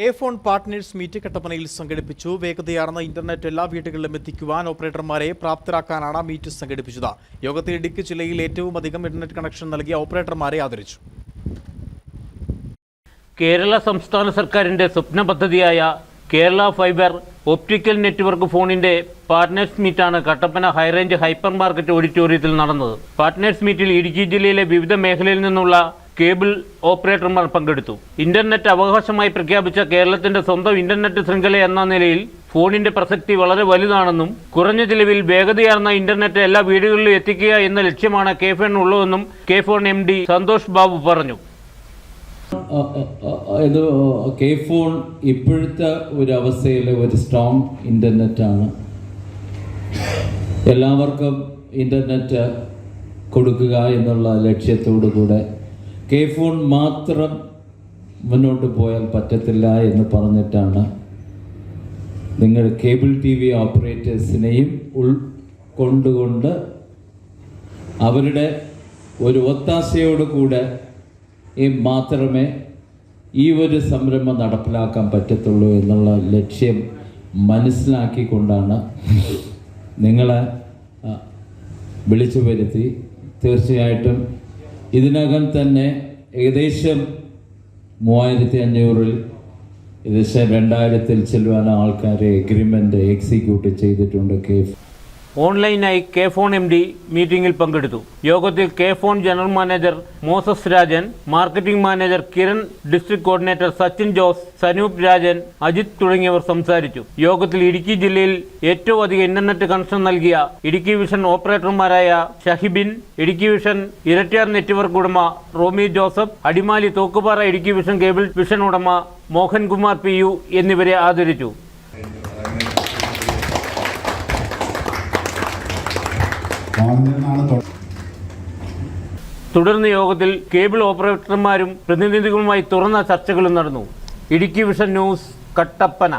K phone partners meet കട്ടപ്പനയിൽ സംഘടിപ്പിച്ചു. വേഗതയാർന്ന internet എല്ലാ വീടുകളിലും എത്തിക്കുവാൻ ഓപ്പറേറ്റർമാരെ പ്രാപ്തരാക്കാനാണ് മീറ്റ് സംഘടിപ്പിച്ചത്. യോഗത്തിൽ ഇടുക്കി ജില്ലയിൽ ഏറ്റവും അധികം ഇന്റർനെറ്റ് കണക്ഷൻ നൽകിയ ഓപ്പറേറ്റർമാരെ ആദരിച്ചു. കേരള സംസ്ഥാന സർക്കാരിന്റെ സ്വപ്ന പദ്ധതിയായ കേരള ഫൈബർ ഒപ്റ്റിക്കൽ നെറ്റ്വർക്ക് ഫോണിന്റെ partners മീറ്റാണ് Kattappana high range hyper market ഓഡിറ്റോറിയത്തിൽ നടന്നത്. പാർട്ട്നേഴ്സ് മീറ്റിൽ ഇടുക്കി ജില്ലയിലെ വിവിധ മേഖലയിൽ നിന്നുള്ള കേബിൾ ഓപ്പറേറ്റർമാർ പങ്കെടുത്തു. ഇന്റർനെറ്റ് അവകാശമായി പ്രഖ്യാപിച്ച കേരളത്തിന്റെ സ്വന്തം ഇന്റർനെറ്റ് ശൃംഖല എന്ന നിലയിൽ ഫോണിന്റെ പ്രസക്തി വളരെ വലുതാണെന്നും കുറഞ്ഞ ചിലവിൽ വേഗതയാർന്ന ഇന്റർനെറ്റ് എല്ലാ വീടുകളിലും എത്തിക്കുക എന്ന ലക്ഷ്യമാണ് കെ ഫോൺ ഉള്ളതെന്നും K phone M D Santhosh Babu പറഞ്ഞു. കെ ഫോൺ ഇപ്പോഴത്തെ ഒരു അവസ്ഥയിലെ ഒരു സ്ട്രോങ് ആണ്. എല്ലാവർക്കും ഇന്റർനെറ്റ് കൊടുക്കുക എന്നുള്ള ലക്ഷ്യത്തോടു കൂടെ കെ ഫോൺ മാത്രം മുന്നോട്ട് പോയാൽ പറ്റത്തില്ല എന്ന് പറഞ്ഞിട്ടാണ് നിങ്ങൾ കേബിൾ ടി വി ഓപ്പറേറ്റേഴ്സിനെയും ഉൾക്കൊണ്ടുകൊണ്ട് അവരുടെ ഒരു ഒത്താശയോട് കൂടെ ഈ മാത്രമേ ഈ ഒരു സംരംഭം നടപ്പിലാക്കാൻ പറ്റത്തുള്ളൂ എന്നുള്ള ലക്ഷ്യം മനസ്സിലാക്കിക്കൊണ്ടാണ് നിങ്ങളെ വിളിച്ചു വരുത്തി. തീർച്ചയായിട്ടും ഇതിനകം തന്നെ ഏകദേശം മൂവായിരത്തി അഞ്ഞൂറിൽ ഏകദേശം രണ്ടായിരത്തിൽ ചെല്ലുവാൻ ആൾക്കാരെ എഗ്രിമെന്റ് എക്സിക്യൂട്ട് ചെയ്തിട്ടുണ്ട് കെ ഓൺലൈനായി കെ ഫോൺ എം ഡി മീറ്റിംഗിൽ പങ്കെടുത്തു. യോഗത്തിൽ K phone general manager Moses Rajan marketing manager Kiran district coordinator Sachin Jose Sanoop Rajan Ajith തുടങ്ങിയവർ സംസാരിച്ചു. യോഗത്തിൽ ഇടുക്കി ജില്ലയിൽ ഏറ്റവും അധികം ഇന്റർനെറ്റ് കണക്ഷൻ നൽകിയ ഇടുക്കി വിഷൻ ഓപ്പറേറ്റർമാരായ ഷഹിബിൻ ഇടുക്കി വിഷൻ ഇരട്ടിയാർ നെറ്റ്വർക്ക് ഉടമ Romy Joseph Adimali Thokkupara Idukki vision cable vision ഉടമ മോഹൻകുമാർ പി യു എന്നിവരെ ആദരിച്ചു. തുടർന്ന് യോഗത്തിൽ കേബിൾ ഓപ്പറേറ്റർമാരും പ്രതിനിധികളുമായി തുറന്ന ചർച്ചകളും നടന്നു. Idukki vision news Kattappana.